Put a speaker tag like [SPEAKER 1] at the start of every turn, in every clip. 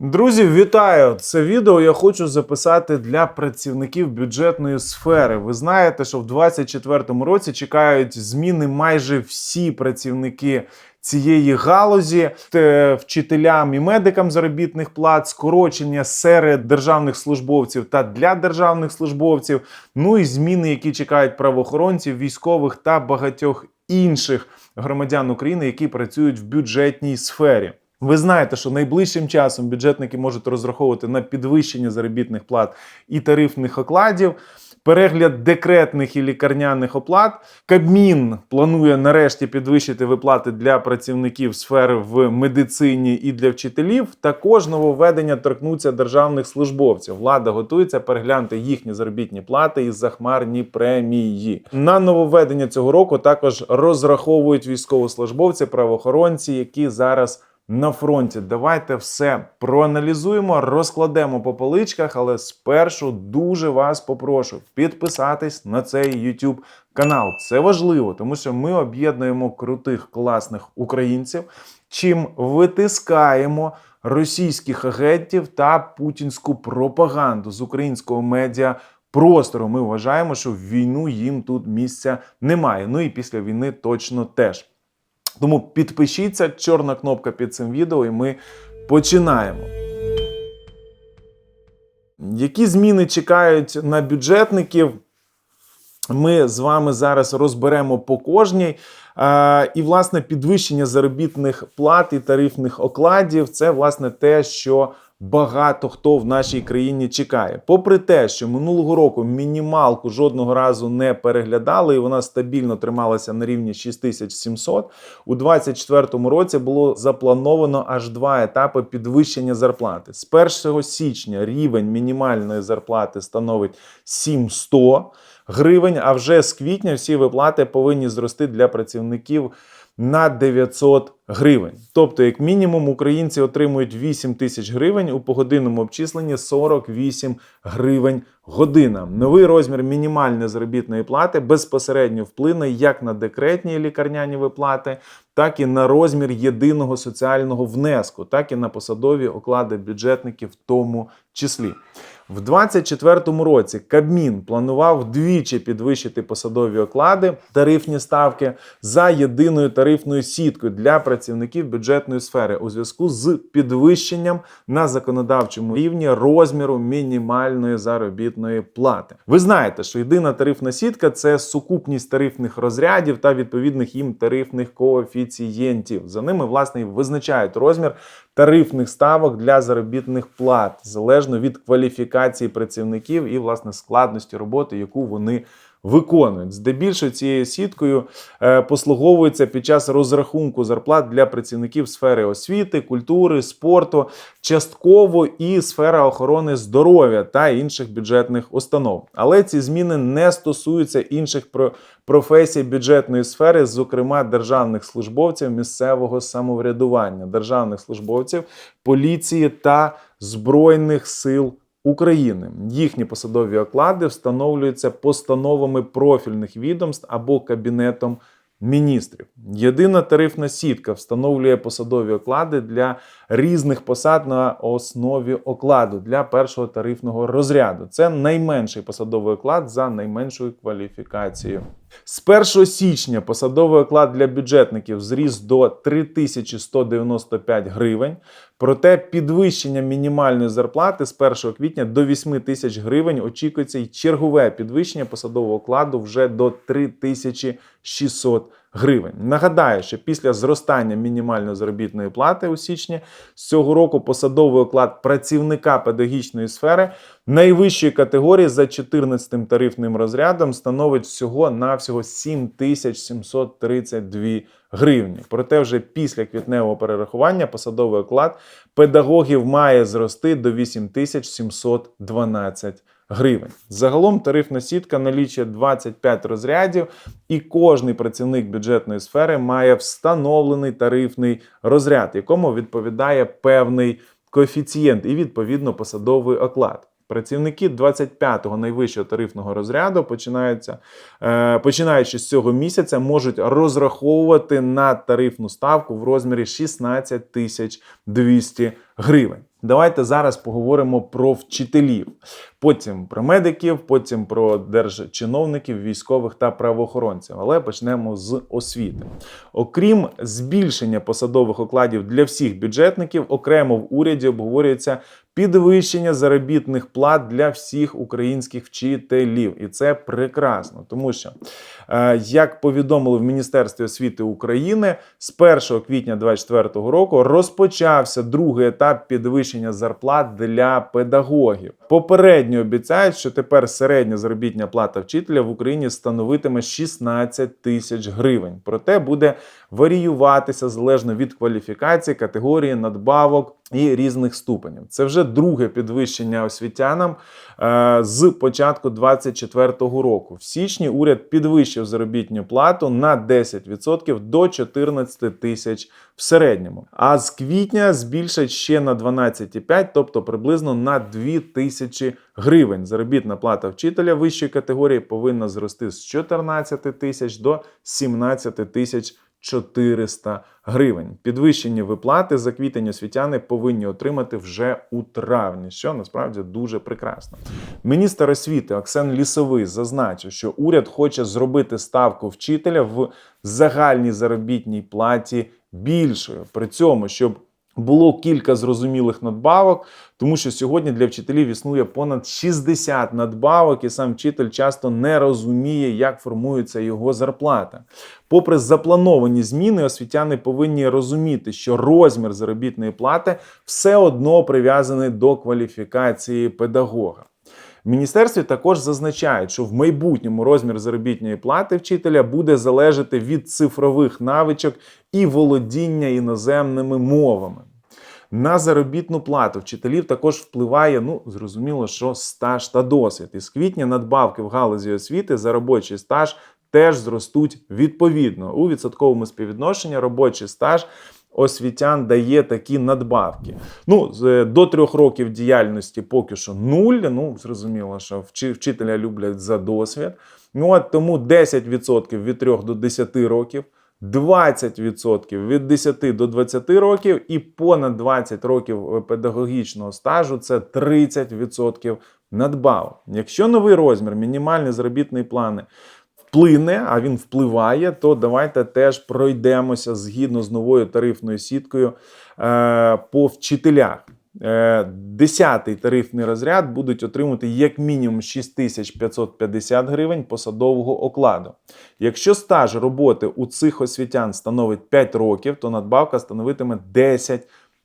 [SPEAKER 1] Друзі, вітаю! Це відео я хочу записати для працівників бюджетної сфери. Ви знаєте, що в 2024 році чекають зміни майже всі працівники цієї галузі, вчителям і медикам заробітних плат, скорочення серед державних службовців та для державних службовців. Ну і зміни, які чекають правоохоронців, військових та багатьох інших громадян України, які працюють в бюджетній сфері. Ви знаєте, що найближчим часом бюджетники можуть розраховувати на підвищення заробітних плат і тарифних окладів. Перегляд декретних і лікарняних оплат. Кабмін планує нарешті підвищити виплати для працівників сфери в медицині і для вчителів. Також нововведення торкнуться державних службовців. Влада готується переглянути їхні заробітні плати і захмарні премії. На нововведення цього року також розраховують військовослужбовці, правоохоронці, які зараз на фронті. Давайте все проаналізуємо, розкладемо по поличках, але спершу дуже вас попрошу підписатись на цей YouTube канал. Це важливо, тому що ми об'єднуємо крутих класних українців, чим витискаємо російських агентів та путінську пропаганду з українського медіа. Простору ми вважаємо, що війну їм тут місця немає. Ну і після війни точно теж. Тому підпишіться, чорна кнопка під цим відео, і ми починаємо. Які зміни чекають на бюджетників? Ми з вами зараз розберемо по кожній. І, власне, підвищення заробітних плат і тарифних окладів це власне те, що багато хто в нашій країні чекає. Попри те, що минулого року мінімалку жодного разу не переглядали, і вона стабільно трималася на рівні 6700, у 2024 році було заплановано аж два етапи підвищення зарплати. З 1 січня рівень мінімальної зарплати становить 7100 гривень, а вже з квітня всі виплати повинні зрости для працівників на 900 гривень. Тобто, як мінімум, українці отримують 8 тисяч гривень у погодинному обчисленні 48 гривень година. Новий розмір мінімальної заробітної плати безпосередньо вплине як на декретні лікарняні виплати, так і на розмір єдиного соціального внеску, так і на посадові оклади бюджетників в тому числі. В 2024 році Кабмін планував вдвічі підвищити посадові оклади, тарифні ставки за єдиною тарифною сіткою для працівників бюджетної сфери у зв'язку з підвищенням на законодавчому рівні розміру мінімальної заробітної плати. Ви знаєте, що єдина тарифна сітка це сукупність тарифних розрядів та відповідних їм тарифних коефіцієнтів. За ними власне і визначають розмір тарифних ставок для заробітних плат залежно від кваліфікації працівників і власне складності роботи, яку вони виконують. Здебільшого цією сіткою е, послуговуються під час розрахунку зарплат для працівників сфери освіти, культури, спорту, частково і сфера охорони здоров'я та інших бюджетних установ. Але ці зміни не стосуються інших професій бюджетної сфери, зокрема державних службовців місцевого самоврядування, державних службовців поліції та збройних сил України. Їхні посадові оклади встановлюються постановами профільних відомств або кабінетом міністрів. Єдина тарифна сітка встановлює посадові оклади для різних посад на основі окладу для першого тарифного розряду. Це найменший посадовий оклад за найменшою кваліфікацією. З 1 січня посадовий оклад для бюджетників зріс до 3195 гривень. Проте підвищення мінімальної зарплати з 1 квітня до 8 тисяч гривень очікується й чергове підвищення посадового окладу вже до 3600 гривень. Нагадаю, що після зростання мінімальної заробітної плати у січні з цього року посадовий оклад працівника педагогічної сфери найвищої категорії за 14 тарифним розрядом становить всього навсього 7732 гривні. Проте вже після квітневого перерахування посадовий оклад педагогів має зрости до 8712 гривень. Загалом тарифна сітка налічує 25 розрядів, і кожний працівник бюджетної сфери має встановлений тарифний розряд, якому відповідає певний коефіцієнт і відповідно посадовий оклад. Працівники 25-го найвищого тарифного розряду починаються, е, починаючи з цього місяця, можуть розраховувати на тарифну ставку в розмірі 16 тисяч 200 гривень. Давайте зараз поговоримо про вчителів, потім про медиків, потім про держчиновників, військових та правоохоронців. Але почнемо з освіти. Окрім збільшення посадових окладів для всіх бюджетників, окремо в уряді обговорюється підвищення заробітних плат для всіх українських вчителів, і це прекрасно, тому що, е, як повідомили в Міністерстві освіти України, з 1 квітня 2024 року розпочався другий етап підвищення зарплат для педагогів. Попередньо обіцяють, що тепер середня заробітня плата вчителя в Україні становитиме 16 тисяч гривень. Проте буде варіюватися залежно від кваліфікації, категорії, надбавок і різних ступенів. Це вже друге підвищення освітянам е, з початку 2024 року. В січні уряд підвищив заробітну плату на 10% до 14 тисяч в середньому. А з квітня збільшать ще на 12,5, тобто приблизно на 2 тисячі гривень. Заробітна плата вчителя вищої категорії повинна зрости з 14 тисяч до 17 тисяч 400 гривень. Підвищені виплати за квітень освітяни повинні отримати вже у травні, що насправді дуже прекрасно. Міністр освіти Оксен Лісовий зазначив, що уряд хоче зробити ставку вчителя в загальній заробітній платі більшою. При цьому, щоб було кілька зрозумілих надбавок, тому що сьогодні для вчителів існує понад 60 надбавок, і сам вчитель часто не розуміє, як формується його зарплата. Попри заплановані зміни, освітяни повинні розуміти, що розмір заробітної плати все одно прив'язаний до кваліфікації педагога. Міністерстві також зазначають, що в майбутньому розмір заробітної плати вчителя буде залежати від цифрових навичок і володіння іноземними мовами. На заробітну плату вчителів також впливає, ну зрозуміло, що стаж та досвід. І з квітня надбавки в галузі освіти за робочий стаж теж зростуть відповідно. У відсотковому співвідношенні робочий стаж освітян дає такі надбавки. Ну, з- до трьох років діяльності поки що нуль. Ну, зрозуміло, що вчи- вчителя люблять за досвід. Ну, от тому 10% від 3 до 10 років. 20% від 10 до 20 років і понад 20 років педагогічного стажу це 30% надбавок. Якщо новий розмір мінімальної заробітної плани вплине, а він впливає, то давайте теж пройдемося згідно з новою тарифною сіткою е, по вчителях. Е, Десятий тарифний розряд будуть отримувати як мінімум 6550 гривень посадового окладу. Якщо стаж роботи у цих освітян становить 5 років, то надбавка становитиме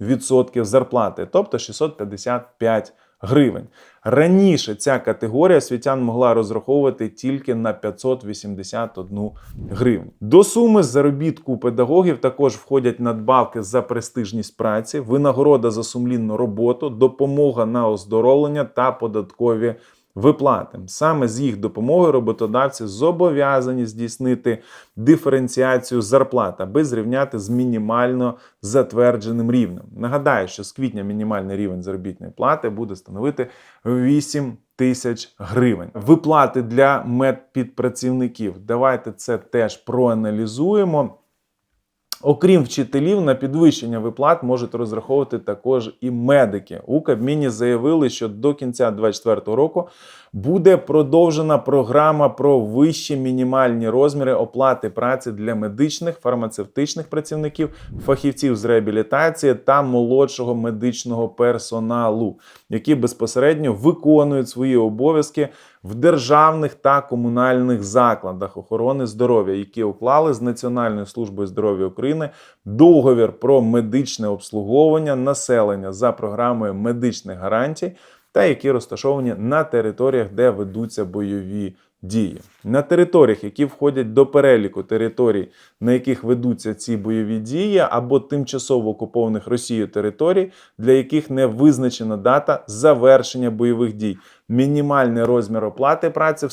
[SPEAKER 1] 10% зарплати, тобто 655 гривень. Раніше ця категорія освітян могла розраховувати тільки на 581 гривень. До суми заробітку педагогів також входять надбавки за престижність праці, винагорода за сумлінну роботу, допомога на оздоровлення та податкові виплати. Саме з їх допомогою роботодавці зобов'язані здійснити диференціацію зарплат, аби зрівняти з мінімально затвердженим рівнем. Нагадаю, що з квітня мінімальний рівень заробітної плати буде становити 8 тисяч гривень. Виплати для медпідпрацівників. Давайте це теж проаналізуємо. Окрім вчителів, на підвищення виплат можуть розраховувати також і медики. У Кабміні заявили, що до кінця 2024 року буде продовжена програма про вищі мінімальні розміри оплати праці для медичних, фармацевтичних працівників, фахівців з реабілітації та молодшого медичного персоналу, які безпосередньо виконують свої обов'язки в державних та комунальних закладах охорони здоров'я, які уклали з Національною службою здоров'я України договір про медичне обслуговування населення за програмою медичних гарантій та які розташовані на територіях, де ведуться бойові дії. На територіях, які входять до переліку територій, на яких ведуться ці бойові дії, або тимчасово окупованих Росією територій, для яких не визначена дата завершення бойових дій. Мінімальний розмір оплати праці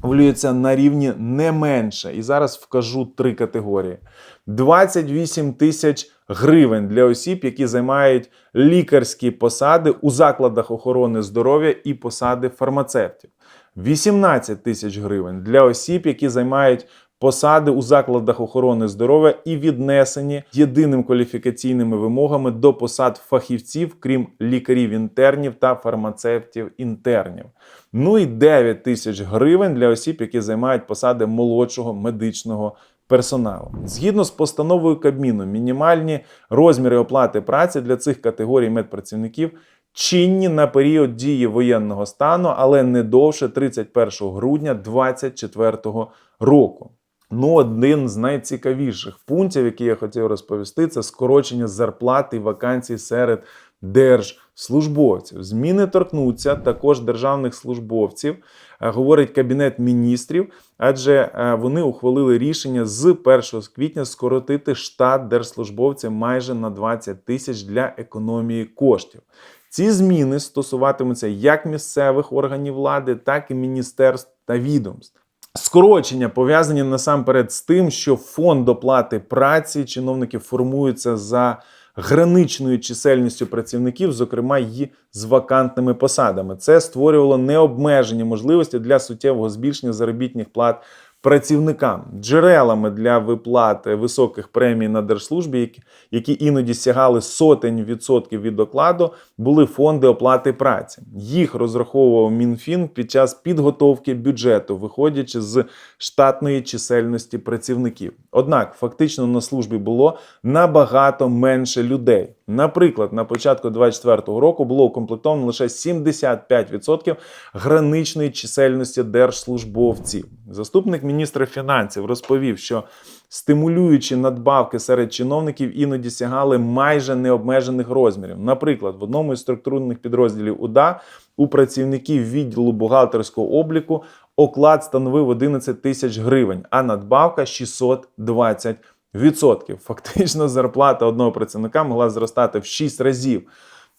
[SPEAKER 1] встановлюється на рівні не менше. І зараз вкажу три категорії: 28 тисяч гривень для осіб, які займають лікарські посади у закладах охорони здоров'я і посади фармацевтів. 18 тисяч гривень для осіб, які займають посади у закладах охорони здоров'я і віднесені єдиним кваліфікаційними вимогами до посад фахівців, крім лікарів-інтернів та фармацевтів-інтернів. Ну і 9 тисяч гривень для осіб, які займають посади молодшого медичного персоналу. Згідно з постановою Кабміну, мінімальні розміри оплати праці для цих категорій медпрацівників чинні на період дії воєнного стану, але не довше 31 грудня 2024 року. Ну, один з найцікавіших пунктів, які я хотів розповісти, це скорочення зарплат і вакансій серед держслужбовців. Зміни торкнуться також державних службовців, е, говорить Кабінет міністрів, адже е, вони ухвалили рішення з 1 квітня скоротити штат держслужбовців майже на 20 тисяч для економії коштів. Ці зміни стосуватимуться як місцевих органів влади, так і міністерств та відомств. Скорочення пов'язані насамперед з тим, що фонд оплати праці чиновників формується за граничною чисельністю працівників, зокрема і з вакантними посадами. Це створювало необмежені можливості для суттєвого збільшення заробітних плат працівникам. Джерелами для виплати високих премій на держслужбі, які, іноді сягали сотень відсотків від окладу, були фонди оплати праці. Їх розраховував МінФін під час підготовки бюджету, виходячи з штатної чисельності працівників. Однак фактично на службі було набагато менше людей. Наприклад, на початку 2024 року було укомплектовано лише 75% граничної чисельності держслужбовців. Заступник міністра фінансів розповів, що стимулюючі надбавки серед чиновників іноді сягали майже необмежених розмірів. Наприклад, в одному із структурних підрозділів УДА у працівників відділу бухгалтерського обліку оклад становив 11 тисяч гривень, а надбавка 620 відсотків. Фактично, зарплата одного працівника могла зростати в 6 разів.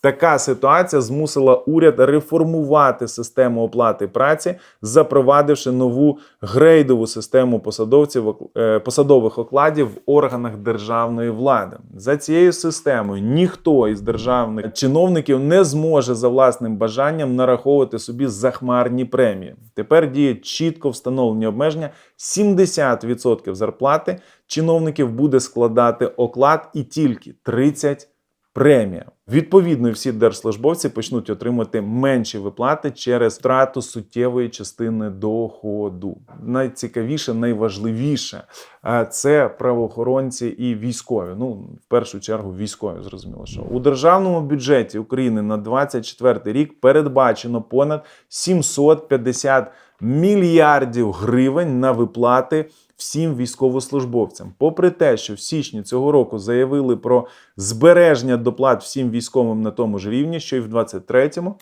[SPEAKER 1] Така ситуація змусила уряд реформувати систему оплати праці, запровадивши нову грейдову систему посадовців е, посадових окладів в органах державної влади. За цією системою ніхто із державних чиновників не зможе за власним бажанням нараховувати собі захмарні премії. Тепер діє чітко встановлені обмеження: 70% зарплати чиновників буде складати оклад і тільки 30% премія. Відповідно, всі держслужбовці почнуть отримати менші виплати через втрату суттєвої частини доходу. Найцікавіше, найважливіше це правоохоронці і військові. Ну, в першу чергу, військові зрозуміло, що у державному бюджеті України на 24 рік передбачено понад 750 мільярдів гривень на виплати всім військовослужбовцям. Попри те, що в січні цього року заявили про збереження доплат всім військовим на тому ж рівні, що й в 23-му,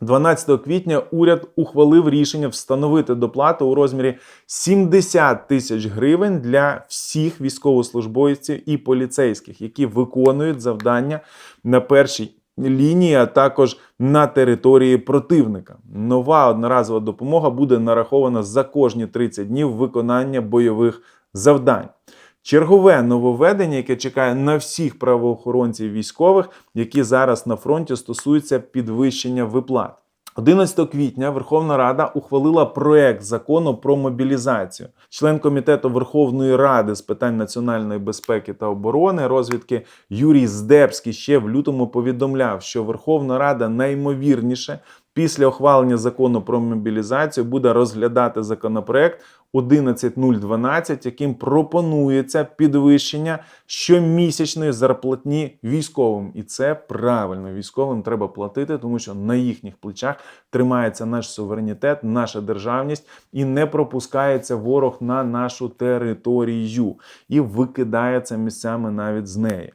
[SPEAKER 1] 12 квітня уряд ухвалив рішення встановити доплату у розмірі 70 тисяч гривень для всіх військовослужбовців і поліцейських, які виконують завдання на першій лінії, а також на території противника. Нова одноразова допомога буде нарахована за кожні 30 днів виконання бойових завдань. Чергове нововведення, яке чекає на всіх правоохоронців військових, які зараз на фронті стосуються підвищення виплат. 11 квітня Верховна Рада ухвалила проект закону про мобілізацію. Член комітету Верховної Ради з питань національної безпеки та оборони розвідки Юрій Здебський ще в лютому повідомляв, що Верховна Рада наймовірніше після ухвалення закону про мобілізацію буде розглядати законопроект 11012, яким пропонується підвищення щомісячної зарплатні військовим. І це правильно. Військовим треба платити, тому що на їхніх плечах тримається наш суверенітет, наша державність і не пропускається ворог на нашу територію і викидається місцями навіть з неї.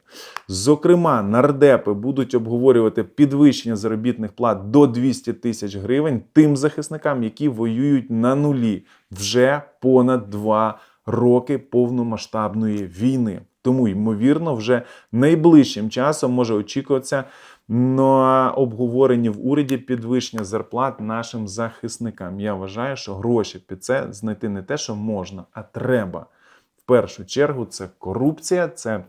[SPEAKER 1] Зокрема, нардепи будуть обговорювати підвищення заробітних плат до 200 тисяч гривень тим захисникам, які воюють на нулі вже понад два роки повномасштабної війни. Тому, ймовірно, вже найближчим часом може очікуватися на обговоренні в уряді підвищення зарплат нашим захисникам. Я вважаю, що гроші під це знайти не те, що можна, а треба. В першу чергу це корупція, це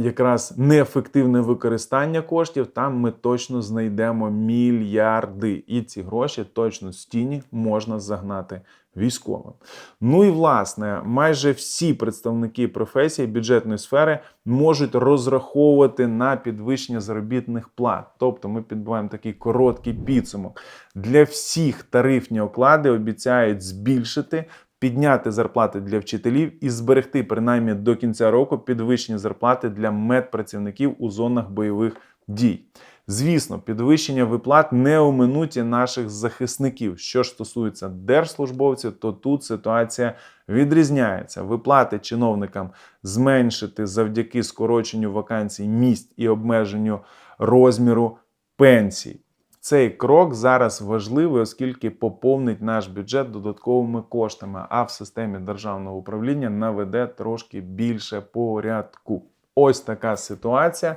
[SPEAKER 1] якраз неефективне використання коштів. Там ми точно знайдемо мільярди. І ці гроші точно з тіні можна загнати військовим. Ну і власне, майже всі представники професії бюджетної сфери можуть розраховувати на підвищення заробітних плат. Тобто ми підбиваємо такий короткий підсумок. Для всіх тарифні оклади обіцяють збільшити. Підняти зарплати для вчителів і зберегти принаймні до кінця року підвищення зарплати для медпрацівників у зонах бойових дій. Звісно, підвищення виплат не оминуть і наших захисників. Що ж стосується держслужбовців, то тут ситуація відрізняється. Виплати чиновникам зменшити завдяки скороченню вакансій місць і обмеженню розміру пенсій. Цей крок зараз важливий, оскільки поповнить наш бюджет додатковими коштами, а в системі державного управління наведе трошки більше порядку. Ось така ситуація,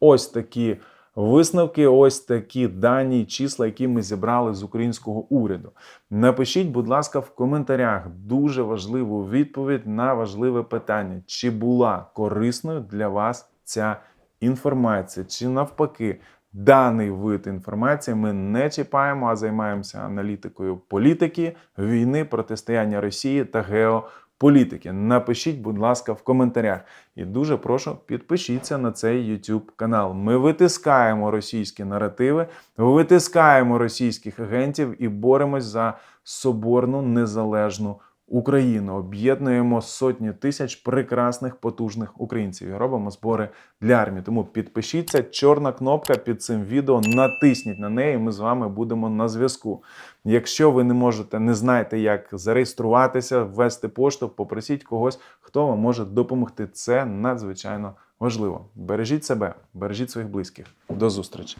[SPEAKER 1] ось такі висновки, ось такі дані, числа, які ми зібрали з українського уряду. Напишіть, будь ласка, в коментарях дуже важливу відповідь на важливе питання: чи була корисною для вас ця інформація, чи навпаки. Даний вид інформації ми не чіпаємо, а займаємося аналітикою політики, війни, протистояння Росії та геополітики. Напишіть, будь ласка, в коментарях. І дуже прошу підпишіться на цей YouTube канал. Ми витискаємо російські наративи, витискаємо російських агентів і боремось за соборну незалежну Україну. Об'єднуємо сотні тисяч прекрасних потужних українців і робимо збори для армії. Тому підпишіться, чорна кнопка під цим відео, натисніть на неї. Ми з вами будемо на зв'язку. Якщо ви не можете, не знаєте, як зареєструватися, ввести пошту, попросіть когось, хто вам може допомогти. Це надзвичайно важливо. Бережіть себе, бережіть своїх близьких. До зустрічі.